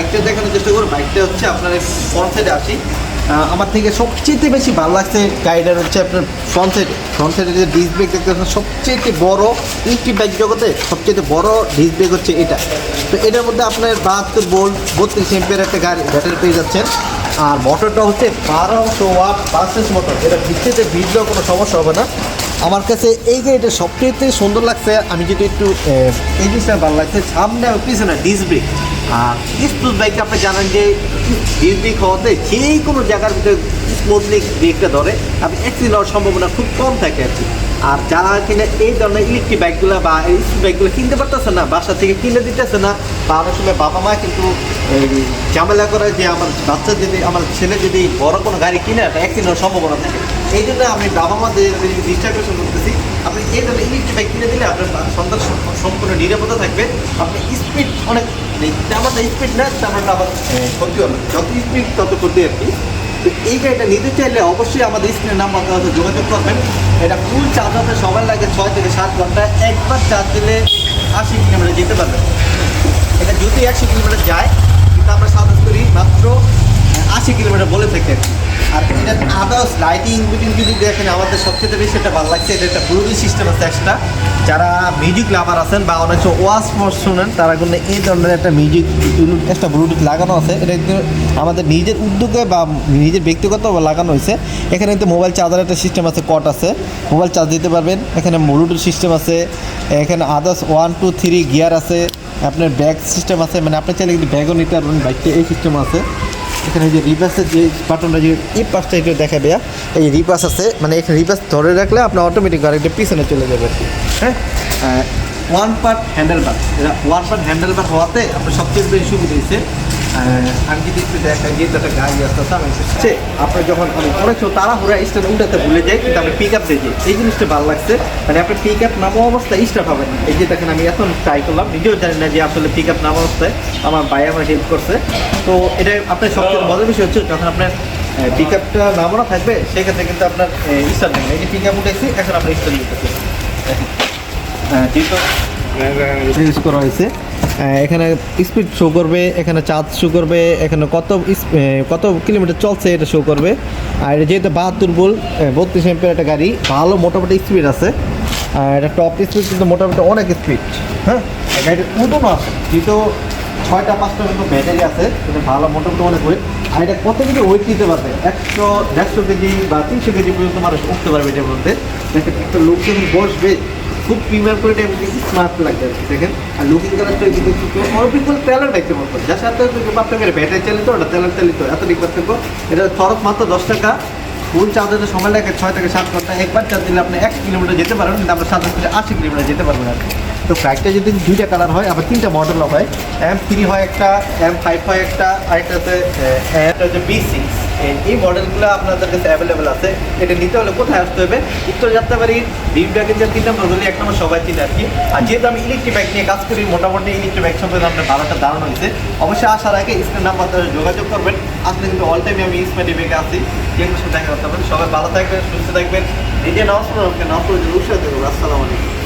বাইকটা দেখানোর চেষ্টা করব। বাইকটা হচ্ছে আপনার ফ্রন্ট সাইডে আসি। আমার থেকে সবচেয়ে বেশি ভালো লাগছে গাড়িটার হচ্ছে আপনার ফ্রন্ট সাইড ফ্রন্ট সাইডে যে ডিস ব্রেক দেখতে পাচ্ছেন সবচেয়ে বড় ইলেকট্রিক বাইক জগতে সবচেয়ে বড় ডিস্ক ব্রেক হচ্ছে এটা। তো এটার মধ্যে আপনার বাহাত্তর বোল্ট বত্রিশ এম্পিয়ার একটা গাড়ি ব্যাটারি পেয়ে যাচ্ছেন। আর মোটরটা হচ্ছে বারোশো ওয়াট পাঁচশো মোটর এটা ভিত্তিতে ভিড়লেও কোনো সমস্যা হবে না। আমার কাছে এই গাড়িটা সবচেয়ে সুন্দর লাগছে। আমি যেটা একটু এই জিনিসটা ভালো লাগছে, সামনে পিছনে ডিস ব্রেক আর স্পুল বাইকটা আপনি জানেন যে ডিস ব্রেক হওয়াতে যে কোনো জায়গার ভিতরে স্মুথলি ব্রেকটা ধরে। আপনি অ্যাক্সিডেন্ট হওয়ার সম্ভাবনা খুব কম থাকে আর কি। আর যারা কিনা এই ধরনের ইলেকট্রিক বাইকগুলো বা স্কুল বাইকগুলো কিনতে পারতেছে না, বাসা থেকে কিনে দিতেছে না, বা অনেক সময় বাবা মা কিন্তু ঝামেলা করে যে আমার বাচ্চা যদি, আমার ছেলে যদি বড় কোনো গাড়ি কিনে, একটা অ্যাক্সিডেন্ট হওয়ার সম্ভাবনা থাকে। এই জন্য আমি বাবা মাদের ডিস্ট্রাকশন করতেছি। আপনি এই ধরনের ইলেকট্রিক বাইক কিনে দিলে আপনার সন্তান সম্পূর্ণ নিরাপত্তা থাকবে। আপনি স্পিড অনেক নেই তেমনটা স্পিড না তেমনটা আবার ক্ষতি হবে যত স্পিড তত ক্ষতি আর কি। তো এই গাড়িটা নিতে চাইলে অবশ্যই আমাদের স্ক্রিনের নাম্বার দেওয়া আছে, যোগাযোগ করবেন। এটা ফুল চার্জ হতে সময় লাগে ছয় থেকে সাত ঘণ্টা। একবার চার্জ দিলে আশি কিলোমিটার যেতে পারবেন এটা যদি একশো কিলোমিটার যায় কিন্তু আমরা সাজেস করি মাত্র আশি কিলোমিটার বলে থাকি। আর কি। আর এটা আদার্স লাইটিং বুটিং যদি দেখেন আমাদের সবচেয়ে বেশি এটা ভালো লাগছে, এটা একটা ব্লুটুথ সিস্টেম আছে একটা। যারা মিউজিক লাভার আছেন বা অনেক ওয়াজ শুনেন, তারা কিন্তু এই ধরনের একটা মিউজিক একটা ব্লুটুথ লাগানো আছে। এটা কিন্তু আমাদের নিজের উদ্যোগে বা নিজের ব্যক্তিগত লাগানো হয়েছে। এখানে কিন্তু মোবাইল চার্জার একটা সিস্টেম আছে, কট আছে। মোবাইল চার্জ দিতে পারবেন। এখানে ব্লুটুথ সিস্টেম আছে। এখানে others one two three gear আছে। আপনার ব্যাগ সিস্টেম আছে। মানে আপনি চাইলে কিন্তু ব্যাগও নিতে পারবেন বাইকটা এই সিস্টেম আছে। এখানে যে রিভার্সের যে বাটনটা যে এই পাশটা একটু দেখাবে এই রিভার্স আছে মানে এখানে রিভার্স ধরে রাখলে আপনার অটোমেটিক গাড়িটা পিছনে চলে যাবে হ্যাঁ? One part handle bar one part handle bar হওয়াতে আপনার সবচেয়ে বেশি সুবিধা হয়েছে আমি যদি একটু দেখাই যে একটা গাড়ি আসতে আমি আপনার যখন আমি অনেক সময় তাড়াহুড়া স্ট্যান্ড উঠাতে ভুলে যাই কিন্তু আমি পিক আপ দিয়ে যাই। এই জিনিসটা ভালো লাগছে। মানে আপনি পিক আপ নামা অবস্থায় স্টার্ট হবে না। এই যে দেখেন আমি এখন ট্রাই করলাম। নিজেও জানি না যে আসলে পিক আপ নামা অবস্থায় আমার ভাই আমার হেল্প করছে। তো এটা আপনার সবচেয়ে মজার বিষয় হচ্ছে যখন আপনার পিক আপটা নামানো থাকবে সেক্ষেত্রে কিন্তু আপনার স্টার্ট নেবে এই যে পিক আপ উঠেছি এখন আপনার স্টার্ট নিতেছে হ্যাঁ যেহেতু ইউজ করা হয়েছে। এখানে স্পিড শো করবে, এখানে চার্জ শো করবে, এখানে কত কত কিলোমিটার চলছে এটা শো করবে। আর যেহেতু বাহাত্তর বোল বত্রিশ এমপের একটা গাড়ি, ভালো মোটামুটি স্পিড আছে। আর এটা টপ স্পিড কিন্তু মোটামুটি অনেক স্পিড হ্যাঁ? গাড়িটার ওজনও আছে, যেহেতু ছয়টা, পাঁচটা মতো ব্যাটারি আছে, এটা ভালো মোটামুটি অনেক ওয়েট আর এটা কত কেজি ওয়েট নিতে পারবে? একশো, দেড়শো কেজি বা তিনশো কেজি পর্যন্ত মানুষ উঠতে পারবে এটার মধ্যে। একটা লোক যখন বসবে খুব প্রিমিয়ার করে এটা কিন্তু স্মার্ট লাগবে দেখেন। আর লুকিং কালারটা কিন্তু অনেক তেলের দেখতে মতো যার সাথে পার্থক্য ব্যাটারি চালিত, ওটা তেলের চালিত, এত দিক পার্থক্য এটা খরচ মাত্র দশ টাকা ফুল চার্জের সময় লাগে ছয় থেকে সাত ঘণ্টা। একবার চার্জ দিলে আপনি এক কিলোমিটার যেতে পারবেন, কিন্তু আমরা সাত থেকে আশি কিলোমিটার যেতে পারবেন আর কি। তো বাইকটা যদি দুইটা কালার হয়, আবার তিনটা মডেলও হয় এম থ্রি হয় একটা এম ফাইভ হয় একটা আরেকটা হচ্ছে একটা হচ্ছে বি সিক্স এই মডেলগুলো আপনাদের কাছে অ্যাভেলেবেল আছে। এটা নিতে হলে কোথায় আসতে হবে? উত্তর যাত্রাবাড়ির বিভাগের যে তিন নম্বর গলি, এক নম্বর সবাই চিনে আর কি। আর যেহেতু আমি ইলেকট্রিক বাইক নিয়ে কাজ করি, মোটামুটি ইলেকট্রিক বাইক সম্পর্কে আপনার ভালো একটা ধারণা হয়েছে। অবশ্যই আসার আগে স্ক্রিন নাম্বার দ্বারা যোগাযোগ করবেন। আসলে কিন্তু অল টাইমে আমি স্মার্টি বেগে আসি যেগুলো সাথে দেখা করতে পারবেন সবাই ভালো থাকবেন, সুস্থ থাকবেন। নিজে পড়বেন নামাজ পড়ে উৎসাহ দেবো আসসালামু আলাইকুম।